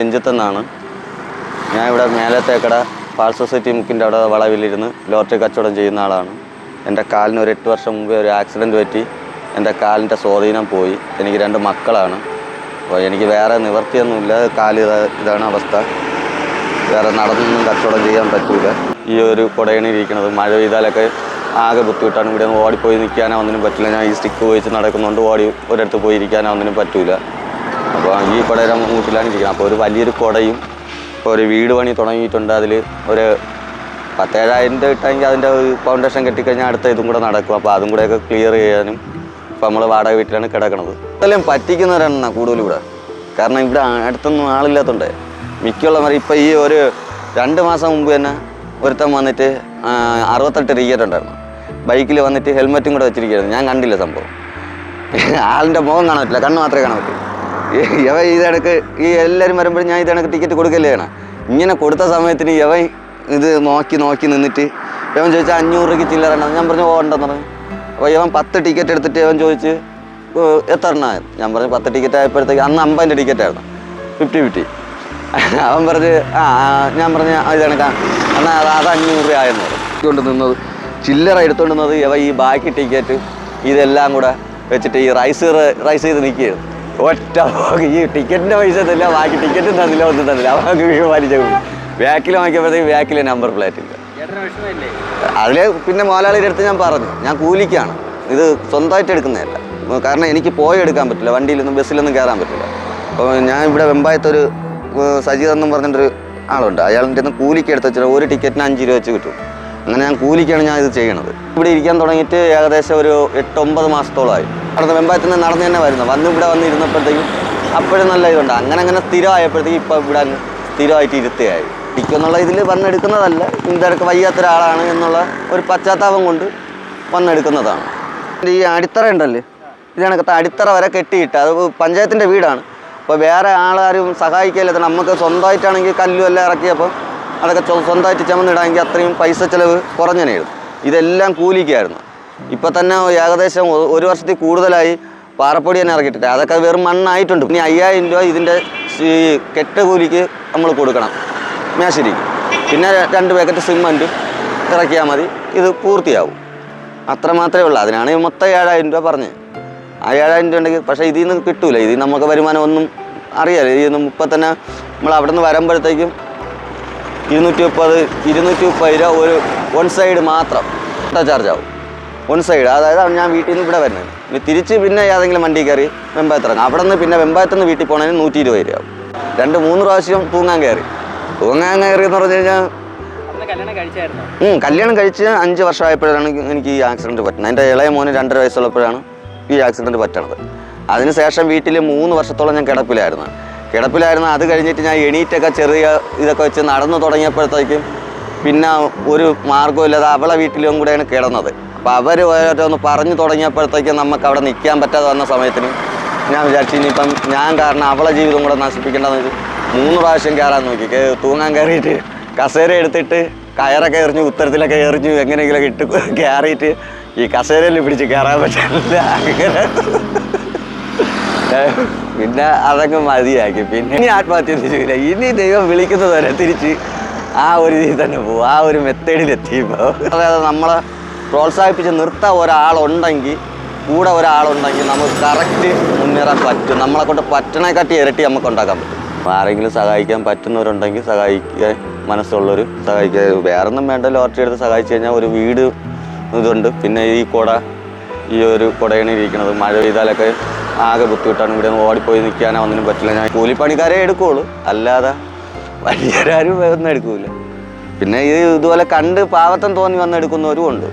രഞ്ജിത്തെന്നാണ്. ഞാൻ ഇവിടെ മേലത്തേക്കട പാൽ സൊസൈറ്റി മുക്കിന്റെ അവിടെ വളവിലിരുന്ന് ലോട്ടറി കച്ചവടം ചെയ്യുന്ന ആളാണ്. എന്റെ കാലിന് ഒരു എട്ട് വർഷം മുമ്പേ ഒരു ആക്സിഡന്റ് പറ്റി. എന്റെ കാലിന്റെ സ്വാധീനം പോയി. എനിക്ക് രണ്ട് മക്കളാണ്. അപ്പോൾ എനിക്ക് വേറെ നിവർത്തിയൊന്നുമില്ല കാൽ ഇതാണ് അവസ്ഥ. വേറെ നടന്നൊന്നും കച്ചവടം ചെയ്യാൻ പറ്റില്ല ഈ ഒരു കുടയണി ഇരിക്കുന്നത് മഴ പെയ്താലൊക്കെ ആകെ ബുദ്ധിമുട്ടാണ്. ഇവിടെ ഒന്ന് ഓടിപ്പോയി നിൽക്കാനോ ഒന്നിനും പറ്റില്ല. ഞാൻ ഈ സ്റ്റിക്ക് ഉപയോഗിച്ച് നടക്കുന്നതുകൊണ്ട് ഓടി ഒരിടത്ത് പോയി ഇരിക്കാനോ ഒന്നിനും പറ്റൂല. അപ്പോൾ ഈ കുടയുടെ മൂട്ടിലാണ് ഇരിക്കുന്നത്. അപ്പോൾ ഒരു വലിയൊരു കുടയും ഇപ്പോൾ ഒരു വീട് പണി തുടങ്ങിയിട്ടുണ്ട്. അതിൽ ഒരു പത്തേഴായിരം രൂപ ഇട്ടെങ്കിൽ അതിന്റെ ഒരു ഫൗണ്ടേഷൻ കെട്ടിക്കഴിഞ്ഞാൽ അടുത്ത ഇതും കൂടെ നടക്കും. അപ്പോൾ അതും കൂടെയൊക്കെ ക്ലിയർ ചെയ്യാനും ഇപ്പോൾ നമ്മൾ വാടക വീട്ടിലാണ് കിടക്കുന്നത് ഇതെല്ലാം പറ്റിക്കുന്നവരാണ് കൂടുതലും ഇവിടെ. കാരണം ഇവിടെ അടുത്തൊന്നും ആളില്ലാത്തതുകൊണ്ട് മിക്കുള്ളവർ ഇപ്പോൾ ഈ ഒരു രണ്ട് മാസം മുമ്പ് തന്നെ ഒരുത്തൻ വന്നിട്ട് അറുപത്തെട്ട് ടിക്കറ്റ് ഉണ്ടായിരുന്നു. ബൈക്കിൽ വന്നിട്ട് ഹെൽമെറ്റും കൂടെ വെച്ചിരിക്കുകയായിരുന്നു. ഞാൻ കണ്ടില്ല സംഭവം. ആളിന്റെ മുഖം കാണാൻ പറ്റില്ല. കണ്ണ് മാത്രമേ കാണാൻ പറ്റൂ. ഇവ ഇതണക്ക് ഈ എല്ലാവരും വരുമ്പോഴും ഞാൻ ഇതണക്ക് ടിക്കറ്റ് കൊടുക്കല്ലേ വേണം ഇങ്ങനെ കൊടുത്ത സമയത്തിന് ഇവൻ ഇത് നോക്കി നോക്കി നിന്നിട്ട് ഇവൻ ചോദിച്ചാൽ അഞ്ഞൂറ് രൂപയ്ക്ക് ചില്ലറ ഉണ്ടോ ഞാൻ പറഞ്ഞു പോകണ്ടെന്ന് പറഞ്ഞു. അപ്പോൾ ഇവൻ പത്ത് ടിക്കറ്റ് എടുത്തിട്ട് ഇവൻ ചോദിച്ച് "ഓ, എത്ര എണ്ണ ഞാൻ പറഞ്ഞു പത്ത് ടിക്കറ്റ് ആയപ്പോഴത്തേക്ക് അന്ന് അമ്പതിന്റെ ടിക്കറ്റ് ആയിരുന്നു. ഫിഫ്റ്റി ഫിഫ്റ്റി അവൻ പറഞ്ഞ് ആ ഞാൻ പറഞ്ഞ ഇതണക്കാ എന്നാൽ അത് അത് അഞ്ഞൂറ് രൂപ ആയെന്ന് പറഞ്ഞു. കൊണ്ട് നിന്നത് ചില്ലറ എടുത്തുകൊണ്ട് നിന്നത് ഇവ ഈ ബാക്കി ടിക്കറ്റ് ഇതെല്ലാം കൂടെ വെച്ചിട്ട് ഈ റൈസ് റൈസ് ചെയ്ത് നിൽക്കുകയായിരുന്നു. ഒറ്റ പോക്ക്. ഈ ടിക്കറ്റിന്റെ പൈസ തന്നില്ല ബാക്കി ടിക്കറ്റും തന്നില്ല ഒന്നും തന്നില്ല. അവർക്ക് വലിച്ച ബാക്കിൽ വാങ്ങിയപ്പോഴത്തേക്ക് ബാക്കിൽ നമ്പർ പ്ലേറ്റ് ഇല്ല. അതിൽ പിന്നെ മോലാളിയുടെ അടുത്ത് ഞാൻ പറഞ്ഞു. ഞാൻ കൂലിക്കാണ്. ഇത് സ്വന്തമായിട്ട് എടുക്കുന്നതല്ല. കാരണം എനിക്ക് പോയി എടുക്കാൻ പറ്റില്ല. വണ്ടിയിലൊന്നും ബസ്സിലൊന്നും കയറാൻ പറ്റില്ല. അപ്പോൾ ഞാൻ ഇവിടെ വെമ്പായത്തൊരു സജീതെന്നും പറഞ്ഞിട്ടൊരു ആളുണ്ട്. അയാളിന്റെ നിന്ന് കൂലിക്ക് എടുത്ത് വെച്ചാൽ ഒരു ടിക്കറ്റിന് അഞ്ച് രൂപ വെച്ച് കിട്ടും. അങ്ങനെ ഞാൻ കൂലിക്കാണ് ഞാൻ ഇത് ചെയ്യണത്. ഇവിടെ ഇരിക്കാൻ തുടങ്ങിയിട്ട് ഏകദേശം ഒരു എട്ടൊമ്പത് മാസത്തോളമായി. അവിടുത്തെ വെമ്പായത്തിൽ നിന്ന് നടന്നു തന്നെ വരുന്നത് വന്ന് ഇവിടെ വന്ന് ഇരുന്നപ്പോഴത്തേക്കും അപ്പോഴും നല്ല ഇതുണ്ട്. അങ്ങനെ അങ്ങനെ സ്ഥിരമായപ്പോഴത്തേക്കും ഇപ്പം ഇവിടെ സ്ഥിരമായിട്ട് ഇരുത്തുകയായി. എന്നുള്ള ഇതിൽ വന്നെടുക്കുന്നതല്ല. ഇന്ത്യയ്ക്ക് വയ്യാത്ത ഒരാളാണ് എന്നുള്ള ഒരു പശ്ചാത്താപം കൊണ്ട് വന്നെടുക്കുന്നതാണ്. ഈ അടിത്തറ ഉണ്ടല്ലേ? ഇതിനകത്ത് അടിത്തറ വരെ കെട്ടിയിട്ട് അത് പഞ്ചായത്തിന്റെ വീടാണ്. അപ്പോൾ വേറെ ആളാരും സഹായിക്കില്ല നമുക്ക് സ്വന്തമായിട്ടാണെങ്കിൽ കല്ലും എല്ലാം ഇറക്കിയപ്പോൾ അതൊക്കെ സ്വന്തമായിട്ട് ചുമന്നിടാമെങ്കിൽ അത്രയും പൈസ ചിലവ് കുറഞ്ഞനായിരുന്നു ഇതെല്ലാം കൂലിക്കായിരുന്നു. ഇപ്പം തന്നെ ഏകദേശം ഒരു വർഷത്തിൽ കൂടുതലായി പാറപ്പൊടി തന്നെ ഇറക്കിയിട്ടില്ല അതൊക്കെ വെറും മണ്ണായിട്ടുണ്ട്. ഇനി അയ്യായിരം രൂപ ഇതിന്റെ ഈ കെട്ട കൂലിക്ക് നമ്മൾ കൊടുക്കണം. മേശരിക്ക്. പിന്നെ രണ്ട് പാക്കറ്റ് സിമ്മന്റും ഇറക്കിയാൽ മതി. ഇത് പൂർത്തിയാവും. അത്ര മാത്രമേ ഉള്ളൂ. അതിനാണ് മൊത്തം ഏഴായിരം രൂപ പറഞ്ഞത് ആ ഏഴായിരം രൂപ ഉണ്ടെങ്കിൽ പക്ഷേ ഇതിൽ നിന്ന് കിട്ടൂല. ഇതിൽ നമുക്ക് വരുമാനം ഒന്നും അറിയാലോ. ഇതിൽ നിന്ന് ഇപ്പം തന്നെ നമ്മൾ അവിടെ നിന്ന് വരുമ്പോഴത്തേക്കും ഇരുന്നൂറ്റി മുപ്പത് ഇരുന്നൂറ്റി മുപ്പത് രൂപ ഒരു വൺ സൈഡ് മാത്രം ചാർജ് ആവും. വൺ സൈഡ് അതായത് ഞാൻ വീട്ടിൽ നിന്ന് ഇവിടെ വരുന്നത്. ഇനി തിരിച്ച് പിന്നെ ഏതെങ്കിലും വണ്ടി കയറി വെമ്പായത്ത് ഇറങ്ങാം. അവിടെ നിന്ന് പിന്നെ വെമ്പായത്ത് നിന്ന് വീട്ടിൽ പോകണതിന് നൂറ്റി ഇരുപത് രൂപ ആവും രണ്ട് മൂന്ന് പ്രാവശ്യം തൂങ്ങാൻ കയറി. തൂങ്ങാൻ കയറി എന്ന് പറഞ്ഞു കഴിഞ്ഞാൽ കല്യാണം കഴിച്ച് അഞ്ച് വർഷമായപ്പോഴാണ് എനിക്ക് ഈ ആക്സിഡന്റ് പറ്റുന്നത്. എന്റെ ഇളയ മോന് രണ്ടര വയസ്സുള്ളപ്പോഴാണ് ഈ ആക്സിഡന്റ് പറ്റണത്. അതിനുശേഷം വീട്ടിൽ മൂന്ന് വർഷത്തോളം ഞാൻ കിടപ്പിലായിരുന്നു. കിടപ്പിലായിരുന്നു. അത് കഴിഞ്ഞിട്ട് ഞാൻ എണീറ്റൊക്കെ ചെറിയ ഇതൊക്കെ വെച്ച് നടന്നു തുടങ്ങിയപ്പോഴത്തേക്കും പിന്നെ ഒരു മാർഗമില്ലാതെ അവളെ വീട്ടിലും കൂടെയാണ് കിടന്നത്. അപ്പോൾ അവർ ഓരോരുത്തൊന്ന് പറഞ്ഞു തുടങ്ങിയപ്പോഴത്തേക്കും നമുക്ക് അവിടെ നിൽക്കാൻ പറ്റാതെ വന്ന സമയത്തിന് ഞാൻ വിചാരിച്ചു ഇനിയിപ്പം ഞാൻ കാരണം അവളെ ജീവിതം കൂടെ നശിപ്പിക്കേണ്ടതെന്ന് വെച്ച് മൂന്ന് പ്രാവശ്യം കയറാൻ നോക്കി. തൂങ്ങാൻ കയറിയിട്ട് കസേര എടുത്തിട്ട് കയറൊക്കെ എറിഞ്ഞു ഉത്തരത്തിലൊക്കെ എറിഞ്ഞു എങ്ങനെയെങ്കിലും ഇട്ട് കയറിയിട്ട് ഈ കസേരയിൽ പിടിച്ച് കയറാൻ പറ്റില്ല. അങ്ങനെ. പിന്നെ അതങ്ങ് മതിയാക്കി. പിന്നെ ഇനി ആത്മഹത്യ ചെയ്യില്ല. ഇനി ദൈവം വിളിക്കുന്നത് വരെ തിരിച്ച് ആ ഒരു രീതി തന്നെ പോകും ആ ഒരു മെത്തേഡിൽ മെത്തേഡിലെത്തിയപ്പോൾ അതായത് നമ്മളെ പ്രോത്സാഹിപ്പിച്ച് നിർത്താൻ ഒരാളുണ്ടെങ്കിൽ കൂടെ ഒരാളുണ്ടെങ്കിൽ നമുക്ക് കറക്റ്റ് മുന്നേറാൻ പറ്റും. നമ്മളെ കൊണ്ട് പറ്റണേക്കാട്ടി ഇരട്ടി നമുക്ക് ഉണ്ടാക്കാൻ പറ്റും. ആരെങ്കിലും സഹായിക്കാൻ പറ്റുന്നവരുണ്ടെങ്കിൽ സഹായിക്കാൻ മനസ്സുള്ളവർ സഹായിക്കുക. വേറൊന്നും വേണ്ട. ലോട്ടറി എടുത്ത് സഹായിച്ചു കഴിഞ്ഞാൽ ഒരു വീട് ഇതുണ്ട്. പിന്നെ ഈ കുട ഈ ഒരു കുടയാണ് ഇരിക്കുന്നത് മഴ പെയ്താലൊക്കെ ആകെ ബുദ്ധിമുട്ടാണ്. ഇവിടെ നിന്ന് ഓടിപ്പോയി നിൽക്കാനോ ഒന്നിനും പറ്റില്ല. ഞാൻ കൂലിപ്പണിക്കാരെ എടുക്കുകയുള്ളൂ അല്ലാതെ വലിയൊരാരും ഒന്നും എടുക്കൂല. പിന്നെ ഇത് ഇതുപോലെ കണ്ട് പാവത്തം തോന്നി വന്നെടുക്കുന്നവരും ഉണ്ട്.